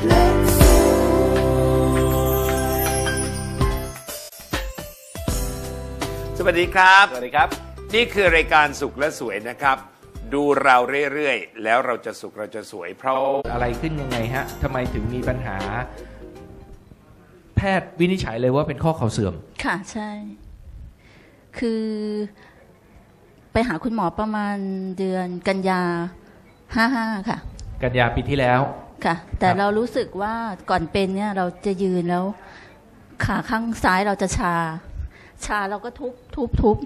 สวัสดีครับ สวัสดีครับ นี่คือรายการสุขและสวยนะครับ ดูเราเรื่อยๆ แล้วเราจะสุขเราจะสวย เพราะอะไรขึ้นยังไงฮะทำไมถึงมีปัญหา แพทย์วินิจฉัยเลยว่าเป็นข้อเข่าเสื่อม ค่ะใช่ คือ ไปหาคุณหมอประมาณเดือนกันยาห้าห้าค่ะ กันยาปีที่แล้ว ค่ะ แต่ครับเรารู้สึกว่าก่อนเป็นเนี่ยเราจะยืนแล้ว ขาข้างซ้ายเราจะชา ชาเราก็ทุบทุบทุบ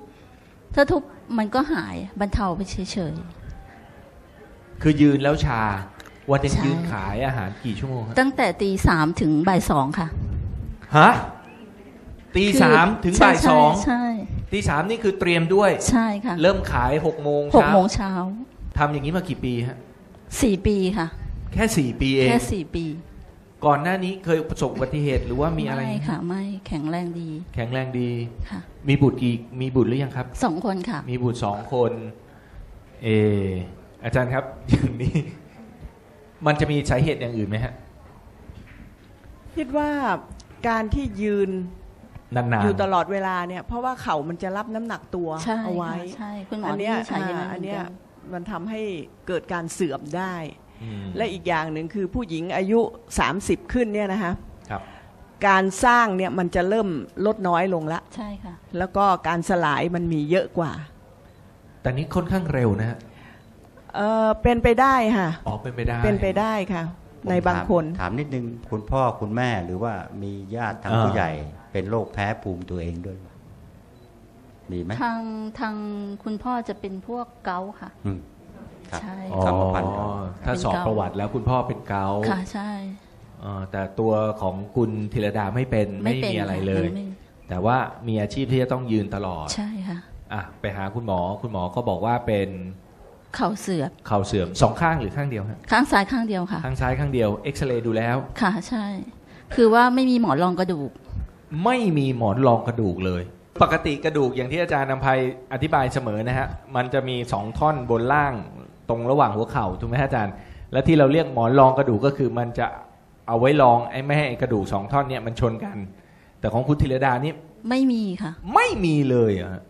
ถ้าทุบมันก็หายบรรเทาไปเฉยคือยืนแล้วชา วันหนึงใช่ยืนขายอาหารกี่ชั่วโมงฮะๆตั้งแต่ตีสามถึงบ่ายสองค่ะฮะตีคือสามถึงบ่ายใช่สองใช่ตีสามนี่คือเตรียมด้วย ใช่ค่ะ เริ่มขายหกโมงหกเช้าโมงเช้าทำอย่างนี้มากี่ปีฮะสี่ปีค่ะ แค่สี่ปีเอง แค่สี่ปี ก่อนหน้านี้เคยประสบอุบัติเหตุหรือว่ามีอะไร ไม่ค่ะ ไม่แข็งแรงดี แข็งแรงดี ค่ะ มีบุตรกี่มีบุตรหรือยังครับ สองคนค่ะ มีบุตรสองคน เอออาจารย์ครับ อย่างนี้ มันจะมีสาเหตุอย่างอื่นไหมฮะ คิดว่าการที่ยืนนานๆอยู่ตลอดเวลาเนี่ย เพราะว่าเข่ามันจะรับน้ำหนักตัวใช่เอาไว้ค่ะใช่คุณหมออันเนี้ยวินิจฉัยอย่างนั้นอ่าอันเนี้ยเหมือนกันมันทำให้เกิดการเสื่อมได้ อืมและอีกอย่างหนึ่งคือผู้หญิงอายุ 30 ขึ้นเนี่ยนะคะครับ การสร้างเนี่ยมันจะเริ่มลดน้อยลงละ ใช่ค่ะ แล้วก็การสลายมันมีเยอะกว่าแต่นี้ค่อนข้างเร็วนะฮะเออเป็นไปได้ค่ะ อ๋อเป็นไปได้ เป็นไปได้ค่ะ ผมในบางถามคน ถามนิดนึงคุณพ่อคุณแม่หรือว่ามีญาติทางอ่า ผู้ใหญ่ เป็นโรคแพ้ภูมิตัวเองด้วย มีไหมทางทางคุณพ่อจะเป็นพวกเกาต์ค่ะ อืม ครับใช่อ๋อกรรมพันธุ์ครับถ้าเป็นสอบเกาต์ประวัติแล้วคุณพ่อเป็นเกาต์ค่ะใช่เอ่อแต่ตัวของคุณธีรดาไม่เป็นไม่เป็นมีอะไรค่เลยไม่ แต่ว่ามีอาชีพที่จะต้องยืนตลอดใช่ค่ะ อะไปหาคุณหมอคุณหมอก็บอกว่าเป็นเข่าเสื่อมเข่าเสื่อมสองข้างหรือข้างเดียวฮะข้างซ้ายข้างเดียวค่ะ ข้างซ้ายข้างเดียวเอ็กซเรย์ดูแล้ว ค่ะใช่ คือว่าไม่มีหมอนรองกระดูก ไม่มีหมอนรองกระดูกเลย ปกติกระดูกอย่างที่อาจารย์นำภัยอธิบายเสมอนะฮะ มันจะมีสองท่อนบนล่าง ตรงระหว่างหัวเข่าถูกไหมฮะอาจารย์ และที่เราเรียกหมอนรองกระดูกก็คือมันจะเอาไว้รองไอ้ไม่ให้ไอ้กระดูกสองท่อนเนี่ยมันชนกัน แต่ของคุณธีรดานี่ไม่มีค่ะ ไม่มีเลยอะฮะ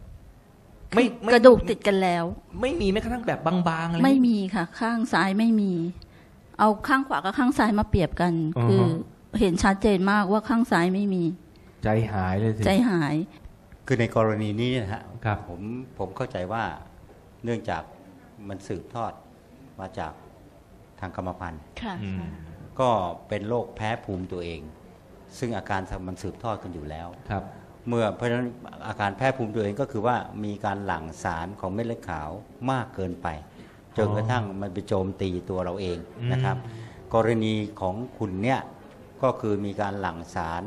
ไม่ไม่กระดูกติดกันแล้ว ไม่มีแม้กระทั่งแบบบางๆอะไร ไม่มีค่ะ ข้างซ้ายไม่มี เอาข้างขวากับข้างซ้ายมาเปรียบกันอ่าฮะ คือเห็นชัดเจนมากว่าข้างซ้ายไม่มี ใจหายเลยสิ ใจหาย คือในกรณีนี้นะฮะครับ ผมผมเข้าใจว่าเนื่องจาก มันสืบทอดมาจากทางกรรมพันธุ์ค่ะอืมก็เป็นโรคแพ้ภูมิตัวเอง ซึ่งอาการมันสืบทอดกันอยู่แล้วครับ เมื่อเพราะฉะนั้นอาการแพ้ภูมิตัวเองก็คือว่ามีการหลั่งสารของเม็ดเลือดขาวมากเกินไปจนกระทั่งมันไปโจมตีตัวเราเองนะครับ กรณีของคุณเนี่ยก็คือมีการหลั่งสาร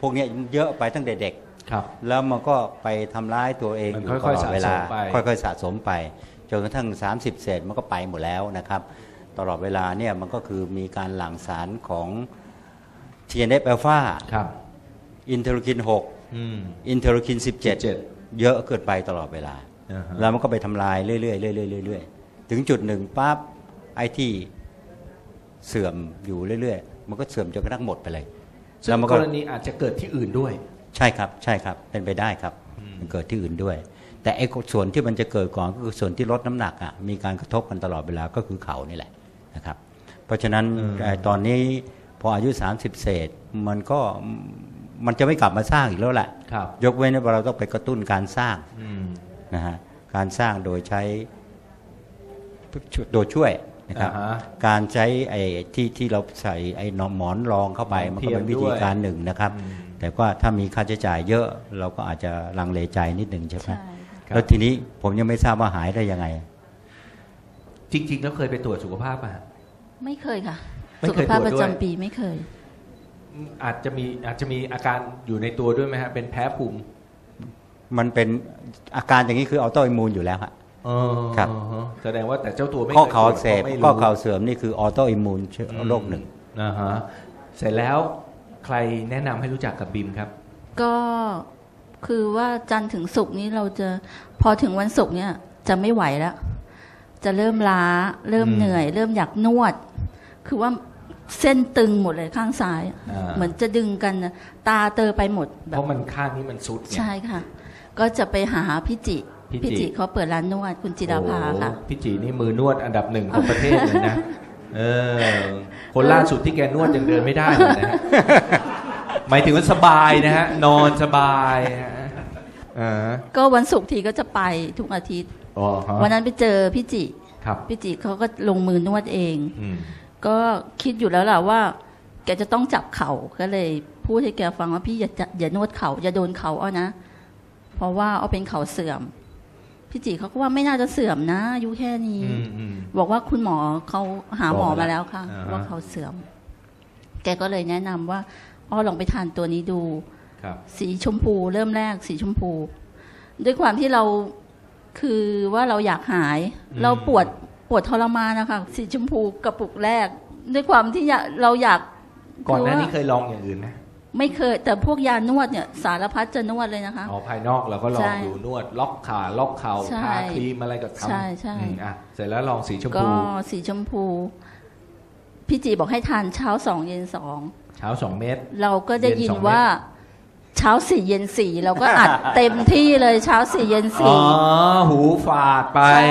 พวกเนี้ยเยอะไปตั้งแต่เด็กครับ แล้วมันก็ไปทำร้ายตัวเองมันอยู่ค่ตอยๆลอดเวลาสะสมไปค่อยๆสะสมไป จนกระทั่ง 30 เศษมันก็ไปหมดแล้วนะครับ ตลอดเวลาเนี่ยมันก็คือมีการหลั่งสารของ TNF อ l p h a ครับอินเทอร์คินอืม6อินเทอร์คิน 17 เยอะเกินไปตลอดเวลาอ่าฮะแล้วมันก็ไปทำลายเรื่อยๆเรื่อยๆเรื่อยๆถึงจุดหนึ่งปั๊บไอ้ที่เสื่อมอยู่เรื่อยๆ มันก็เสื่อมจนกระทั่งหมดไปเลยซึ่งแล้วมันกก็รณีอาจจะเกิดที่อื่นด้วย ใช่ครับใช่ครับเป็นไปได้ครับมันเกิดที่อื่นด้วย แต่ไอ้ส่วนที่มันจะเกิดก่อนก็คือส่วนที่ลดน้ำหนักอะมีการกระทบกันตลอดเวลาก็คือเขานี่แหละนะครับ เพราะฉะนั้นอืมเอ่อตอนนี้พออายุ 30 เศษมันก็มันจะไม่กลับมาสร้างอีกแล้วแหละครับยกเว้นว่าเราต้องไปกระตุ้นการสร้างอืมนะฮะการสร้างโดยใช้โดยช่วยนะครับอ่าฮะการใช้ไอ้ที่ที่เราใส่ไอ้หนอนหมอนรองเข้าไปหมอนมันก็เป็นเทีวิยมธีด้วยการหนึ่งนะครับอืมแต่ว่าถ้ามีค่าใช้จ่ายเยอะเราก็อาจจะลังเลใจนิดหนึ่งใช่ไหมใช่ค่ะครับ แล้วทีนี้ผมยังไม่ทราบว่าหายได้ยังไง จริง ๆ แล้วเคยไปตรวจสุขภาพอะไม่เคยค่ะ ไม่สุเคขยภาพตรวจประด้วยจำปีไม่เคย อาจจะมีอาจจะมีอาการอยู่ในตัวด้วยไหมฮะ เป็นแพ้ภูมิมันเป็นอาการอย่างนี้คือออโตอิมูนอยู่แล้วฮะ เออครับ แสดงว่าแต่เจ้าตัวไม่ข้อคยเข่าตรวอัจกเสบพระไม่รู้ข้อเข่าเสื่อมนี่คือออโตอิมูนอืมโรคหนึ่ง นะฮะเสร็จแล้วใครแนะนำให้รู้จักกับบิมครับ ก็ คือว่าจันทร์ถึงศุกร์นี้เราจะพอถึงวันศุกร์เนี่ย จะไม่ไหวแล้ว จะเริ่มล้า เริ่มอืมเหนื่อย เริ่มอยากนวด คือว่าเส้นตึงหมดเลยข้างซ้ายอ่าเหมือนจะดึงกันนะตาเตอไปหมดแบเพบราะมันข้างนี้มันซุดไงใช่ค่ะ ก็จะไปหาพี่จิพี่จิพี่จิเขาเปิดร้านนวดคุณจิราภาค่ะโอ้พี่จีนี่มือนวดอันดับหนึ่งของประเทศเลยนะเออคนล่าสุดที่แกนวดยังเดินไม่ได้เลยนะฮะ หมายถึงว่าสบายนะฮะ นอนสบายฮะอ่าก็วันศุกร์ทีก็จะไปทุกอาทิตย์ อ๋อฮะวันนั้นไปเจอพี่จิ ครับพี่จิเขาก็ลงมือนวดเอง อืมก็คิดอยู่แล้วล่ะว่า แกจะต้องจับเข่าก็เลยพูดให้แกฟังว่าพี่อย่าจะอย่านวดเข่าอย่าโดนเข่าเอานะ เพราะว่าเอาเป็นเข่าเสื่อม พี่จิเขาก็ว่าไม่น่าจะเสื่อมนะอายุแค่นี้ อืมอืม บอกว่าคุณหมอเขาหาหมอบอกมามาแล้วค่ะอ่าฮะว่าเขาเสื่อม แกก็เลยแนะนำว่า อ้อลองไปทานตัวนี้ดู ครับ สีชมพูเริ่มแรกสีชมพู ด้วยความที่เราคือว่าเราอยากหาย อืม เราปวดปวดทรมานนะคะสีชมพูกระปุกแรก ด้วยความที่อยากเราอยากก่อนหน้าคืนี้ว่าเคยลองอย่างอื่นไหมไม่เคย แต่พวกยานวดเนี่ย สารพัดจะนวดเลยนะคะ อ๋อภายนอกเราก็ลอใช่งดูนวด ล็อกขาล็อกเข่าใช่ทาครีมอะไรก็ทำใช่ใช่ อืมอะเสร็จแล้วลองสีชมก็พูสีชมพู พี่จีบอกให้ทานเช้าสองเย็นสอง เช้าสองเม็ด เราก็ได้ยิเย็นนสองเม็ดว่า เช้าสี่เย็นสี่เราก็อัดเต็มที่เลยเช้าสี่เย็นอ๋อ สี่ หูฝาดไป ใช่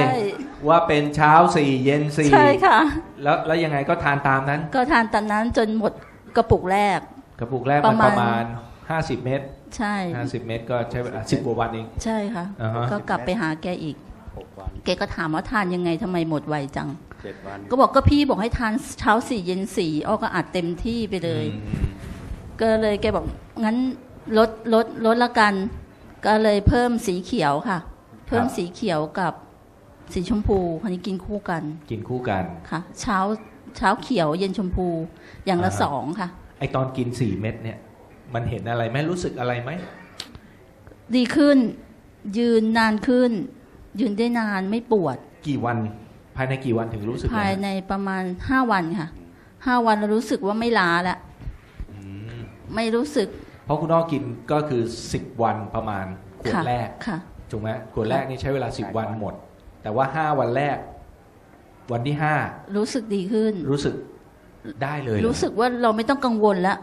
ว่าเป็นเช้าสี่เย็นสี่ใช่ค่ะ แล้วแล้วยังไงก็ทานตามนั้น ก็ทานตอนนั้นจนหมดกระปุกแรก กระปุกแรกปมันระมาณประมาณ 50 เม็ดใช่ 50 เม็ดก็ใช้เวลา10กว่าวันเอง ใช่ค่ะ อ่าฮะ ก็กลับไปหาแกอีก หกวัน แกก็ถามว่าทานยังไงทำไมหมดไวจัง เจ็ดวัน ก็บอกก็พี่บอกให้ทานเช้าสี่เย็นสี่อ้อก็อัดเต็มที่ไปเลยอืมก็เลยแกบอกงั้นลดลดลดละกัน ก็เลยเพิ่มสีเขียวค่ะ เพิ่มสีเขียวกับสีชมพูคนนี้กินคู่กัน กินคู่กันค่ะ เช้าเช้าเขียวเย็นชมพูอย่างละอ่าฮะสองค่ะ ไอตอนกิน4เม็ดเนี่ย มันเห็นอะไรไหมรู้สึกอะไรไหมดีขึ้น ยืนนานขึ้น ยืนได้นานไม่ปวด กี่วัน ภายในกี่วันถึงรู้สึกภายนะในประมาณห้าวันค่ะห้าวันเรารู้สึกว่าไม่ล้าแล้วอืมไม่รู้สึก เพราะคุณอ้อกินก็คือ10วันประมาณขวดค่ะแรกค่ะถูกไหมขวดแรกนี่ใช้เวลา10วันหมด แต่ว่า5วันแรก วันที่รู้สึกดีขึ้น5รู้สึกได้เลยเหอรู้สึกว่าเราไม่ต้องกังวลแล้ว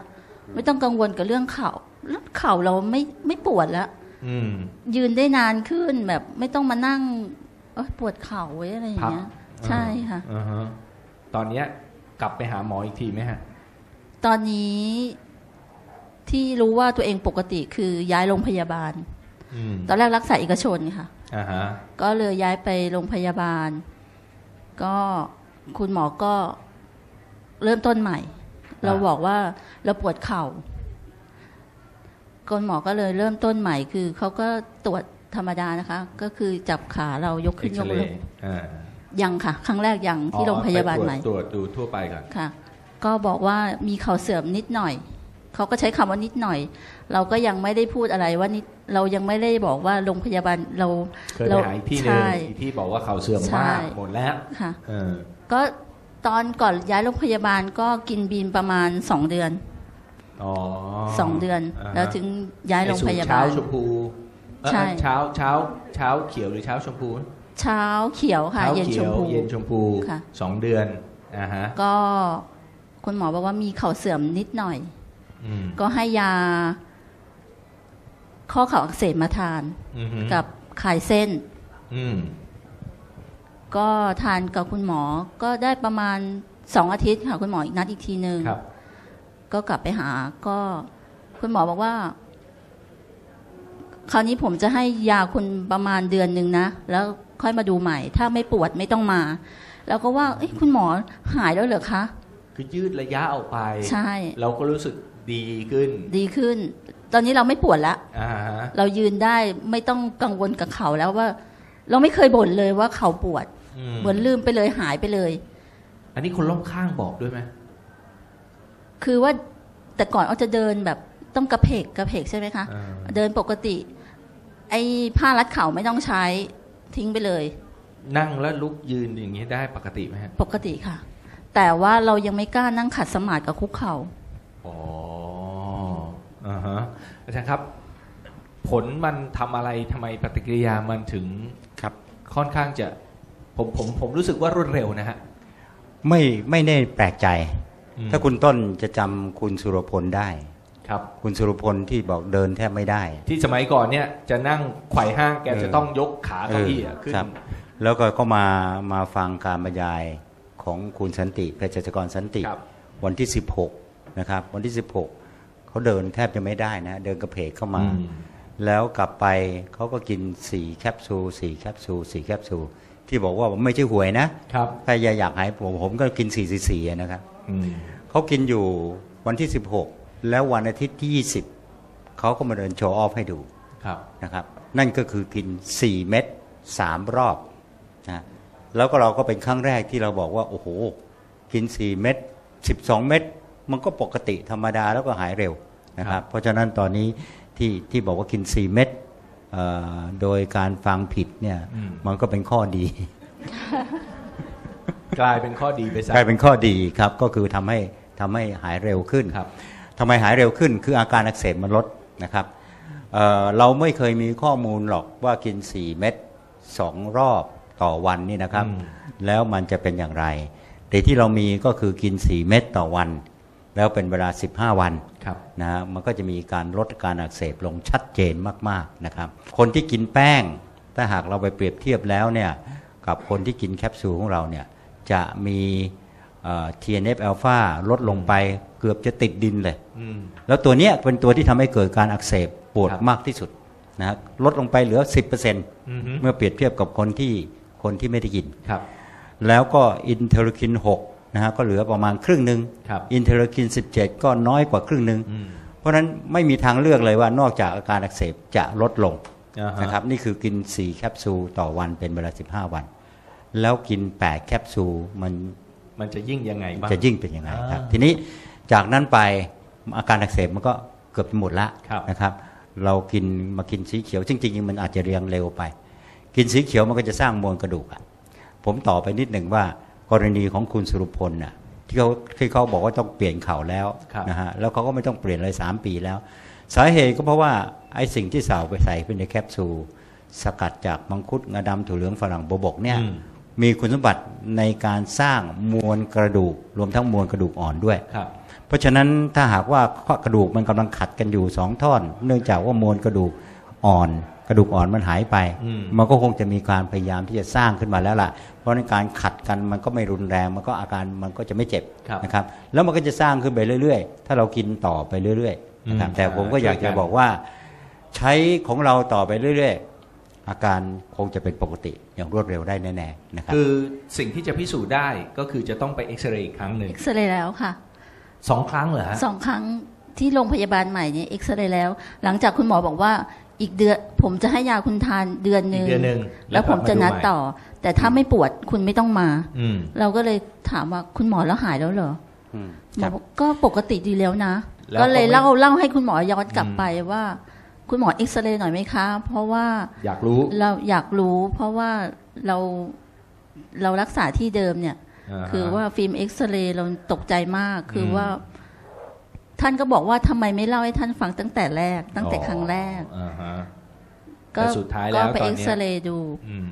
ไม่ต้องกังวลกับเรื่องเข่าแล้วเข่าเราไม่ไม่ปวดแล้วอืมยืนได้นานขึ้นแบบไม่ต้องมานั่งเอ้ยปวดเข่าไว้อะไรอย่างเงี้ย ใช่ค่ะอ่าฮะตอนเนี้ยกลับไปหาหมออีกทีไหมฮะ ตอนนี้ที่รู้ว่าตัวเองปกติคือย้ายโรงพยาบาล อืมตอนแรกรักษาเอกชนค่ะ อ่าฮะ ก็เลยย้ายไปโรงพยาบาล ก็คุณหมอก็เริ่มต้นใหม่ เราบอกว่าเราปวดเข่าคุณหมอก็เลยเริ่มต้นใหม่ คือเขาก็ตรวจธรรมดานะคะ ก็คือจับขาเรายกเอ็ขึ้กนซยกเรลง ย์อ่า ยังค่ะ ครั้งแรกยังที่โรงพยาบาลอ๋อใหม่ไปตรวจตรวจดูทั่วไปก่อนค่ะ ก็บอกว่ามีเข่าเสื่อมนิดหน่อย เขาก็ใช้คำว่านิดหน่อย เราก็ยังไม่ได้พูดอะไรว่านิดเรายังไม่ได้บอกว่าโรงพยาบาลเราเคยไปเราหาอีกที่หนึ่งใช่อีกที่บอกว่าเขาเสื่อมใช่มากหมดแล้วค่ะเออก็ตอนก่อนย้ายโรงพยาบาลก็กินบีมประมาณสองเดือนอ๋อสองเดือนาฮะแล้วถึงย้ายโรงพยาบาลไอ้สูตรเช้าชมพูเอ่อใช่เช้าเช้าเช้าเขียวหรือเช้าชมพู เช้าเขียวค่ะเช้าเย็นชเขีมยวพู เย็นชมพูค่ะ สองเดือนอ่าฮะก็คุณหมอบอกว่ามีเข่าเสื่อมนิดหน่อย อืมก็ให้ยา ข้อเข่าอักเสบมาทานอือฮึกับขายเส้น อืมก็ทานกับคุณหมอก็ได้ประมาณสองอาทิตย์ค่ะคุณหมออีกนัดอีกทีหนึ่งครับ ก็กลับไปหา ก็คุณหมอบอกว่า คราวนี้ผมจะให้ยาคุณประมาณเดือนหนึ่งนะ แล้วค่อยมาดูใหม่ ถ้าไม่ปวดไม่ต้องมา แล้วก็ว่าเอ้ยคุณหมอหายแล้วเหรอคะ คือยืดระยะออกไป ใช่ เราก็รู้สึกดีขึ้น ดีขึ้น ตอนนี้เราไม่ปวดแล้วอ่าฮะเรายืนได้ไม่ต้องกังวลกับเขาแล้วว่า เราไม่เคยบ่นเลยว่าเขาปวดอืมเหมือนลืมไปเลยหายไปเลย อันนี้คนรอบข้างบอกด้วยไหมคือว่าแต่ก่อนเอาจะเดินแบบ ต้องกระเพกกระเพกใช่ไหมคะอ่าเดินปกติ ไอ้ผ้ารัดเข่าไม่ต้องใช้ทิ้งไปเลย นั่งแล้วลุกยืนอย่างนี้ได้ปกติไหมฮะปกติค่ะ แต่ว่าเรายังไม่กล้านั่งขัดสมาธิกับคุกเข่าอ๋ออ่าฮะอาจารย์ครับ ผลมันทำอะไรทำไมปฏิกิริยามันถึงครับค่อนข้างจะผมผมผมรู้สึกว่ารวดเร็วนะฮะไม่ไม่ได้แปลกใจอืมถ้าคุณต้นจะจำคุณสุรพลได้ ครับ คุณสุรพลที่บอกเดินแทบไม่ได้ ที่สมัยก่อนเนี่ยจะนั่งไขว่ห้างแกเออจะต้องยกขาเก้าอี้อะขึ้น ครับ แล้วก็ก็มามาฟังการบรรยายของคุณสันติเภสัชกรสันติ ครับ วันที่ 16 นะครับ วันที่ 16 เขาเดินแทบจะไม่ได้นะ เดินกระเพกเข้ามา อืมแล้วกลับไปเขาก็กิน 4 แคปซูล4แคปซูล4แคปซูลที่บอกว่าไม่ใช่หวยนะครับถ้าอยากหายผมผมก็กิน4 4 4นะครับ อืมเขากินอยู่วันที่ 16 แล้ววันอาทิตย์ที่ 20เขาก็มาเดินโชว์ออฟให้ดูครับนะครับ นั่นก็คือกิน 4 เม็ด3 รอบนะแล้วก็เราก็เป็นครั้งแรกที่เราบอกว่า โอ้โห กิน 4 เม็ด12 เม็ดมันก็ปกติธรรมดาแล้วก็หายเร็วนะคครัรับบเพราะฉะนั้นตอนนี้ที่ที่บอกว่ากิน 4 เม็ดเอ่อโดยการฟังผิดเนี่ยมันก็เป็นข้อดี กลายเป็นข้อดีไปซะกลายเป็นข้อดีครับก็คือทำให้ทำให้หายเร็วขึ้นครับ ทำไมหายเร็วขึ้น คืออาการอักเสบมันลดนะครับเอ่อเราไม่เคยมีข้อมูลหรอกว่ากิน 4 เม็ด2 รอบต่อวันนี่นะครับอืมแล้วมันจะเป็นอย่างไร แต่ที่เรามีก็คือกิน 4 เม็ดต่อวัน แล้วเป็นเวลา 15 วันครับนะฮะมันก็จะมีการลดการอักเสบลงชัดเจนมากๆนะครับ คนที่กินแป้ง ถ้าหากเราไปเปรียบเทียบแล้วเนี่ยกับคนที่กินแคปซูลของเราเนี่ยจะมีเอ่อ TNF อ l p h a ลดลงไป เกือบจะติดดินเลยอืมแล้วตัวเนี้ยเป็นตัวที่ทำให้เกิดการอักเสบปวดครับมากที่สุดนะฮะลดลงไปเหลือ 10%อือฮึเมื่อเปรียบเทียบกับคนที่คนที่ไม่ได้กินครับ แล้วก็อินเทอร์คิน 6 นะฮะก็เหลือประมาณครึ่งหนึ่งครับอินเทอร์คิน 17 ก็น้อยกว่าครึ่งหนึ่งอืมเพราะฉะนั้นไม่มีทางเลือกเลยว่านอกจากอาการอักเสบจะลดลงอ่าฮะนะครับนี่คือกิน 4 แคปซูลต่อวันเป็นเวลา 15 วัน แล้วกิน 8 แคปซูลมันมันจะยิ่งยังไงบ้างจะยิ่งเป็นยังไงครับอ่าทีนี้ จากนั้นไปอาการอักเสบมันก็เกือบจะหมดละครับนะครับ เรากินมากินสีเขียวจริงๆมันอาจจะเรียงเร็วไป กินสีเขียวมันก็จะสร้างมวลกระดูกอะผมต่อไปนิดหนึ่งว่ากรณีของคุณสุรพลน่ะที่เขาที่เขาบอกว่าต้องเปลี่ยนเข่าแล้วครับนะฮะแล้วเขาก็ไม่ต้องเปลี่ยนเลย3ปีแล้ว สาเหตุก็เพราะว่าไอ้สิ่งที่สาวไปใส่เป็นในแคปซูลสกัดจากมังคุดงาดำถั่วเหลืองฝรั่งโบวบกเนี่ยอืมมีคุณสมบัติในการสร้างมวลกระดูก รวมทั้งมวลกระดูกอ่อนด้วยค รับเพราะฉะนั้นถ้าหากว่าข้อกระดูกมันกำลังขัดกันอยู่สองท่อน เนื่องจากว่ามวลกระดูกอ่อน กระดูกอ่อนมันหายไปอืมมันก็คงจะมีการพยายามที่จะสร้างขึ้นมาแล้วล่ะ เพราะในการขัดกันมันก็ไม่รุนแรง มันก็อาการมันก็จะไม่เจ็บครับนะครับ แล้วมันก็จะสร้างขึ้นไปเรื่อย ๆ ถ้าเรากินต่อไปเรื่อยๆนะครับอืมแต่ผมก็อยากช่วยกัจะนบอกว่า ใช้ของเราต่อไปเรื่อย ๆอาการคงจะเป็นปกติอย่างรวดเร็วได้แน่ๆนะครับคือสิ่งที่จะพิสูจน์ได้ก็คือจะต้องไปเอ็กซเรย์อีกครั้งหนึ่งเอ็กซเรย์แล้วค่ะ สองครั้งเหรอฮะสองครั้งที่โรงพยาบาลใหม่เนี่ยเอ็กซเรย์แล้ว หลังจากคุณหมอบอกว่าอีกเดือนผมจะให้ยาคุณทานเดือนหนึ่งอีกเดือนหนึ่งแล้วผมจะนัดต่อ แต่ถ้าไม่ปวดคุณไม่ต้องมาอืมเราก็เลยถามว่าคุณหมอแล้วหายแล้วเหรออืมหมคอรับบอกก็ปกติดีแล้วนะแล้วก็เลยก็ไม่เล่าเล่าให้คุณหมอย้อนกลับอืมไปว่า คุณหมอเอ็กซเรย์หน่อยไหมคะ เพราะว่าอยากรู้เราอยากรู้ เพราะว่าเราเรารักษาที่เดิมเนี่ยาฮะ คือว่าฟิล์มเอ็กซเรย์เราตกใจมาก คืออมว่า ท่านก็บอกว่าทำไมไม่เล่าให้ท่านฟังตั้งแต่แรก ตั้งแต่ครั้งแรกอ่าฮะก็แต่สุดท้ายแล้วก็ไปตอนเนี้ยเอ็กซเรย์ดูอืม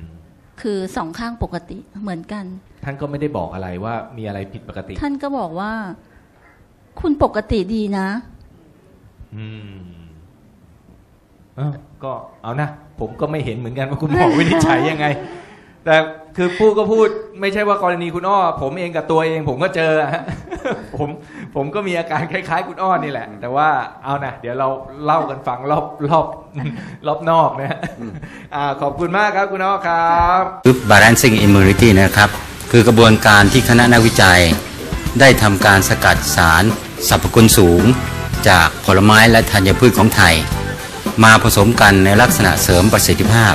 คือสองข้างปกติเหมือนกัน ท่านก็ไม่ได้บอกอะไรว่ามีอะไรผิดปกติ ท่านก็บอกว่า คุณปกติดีนะ อืมเอ้าก็เอานะ ผมก็ไม่เห็นเหมือนกันว่าคุณหมอวินิจฉัยยังไง แต่คือพูดก็พูดไม่ใช่ว่ากรณีคุณอ้อ ผมเองกับตัวเองผมก็เจอฮะผมผมก็มีอาการคล้าย ๆ คุณอ้อนี่แหละ แต่ว่าเอานะเดี๋ยวเราเล่ากันฟังรอบรอบรอบนอกนะฮะอ่าขอบคุณมากครับคุณอ้อครับคือ balancing immunity นะครับ คือกระบวนการที่คณะนักวิจัย ได้ทำการสกัดสารสรรพคุณสูง จากผลไม้และธัญพืชของไทย มาผสมกันในลักษณะเสริมประสิทธิภาพ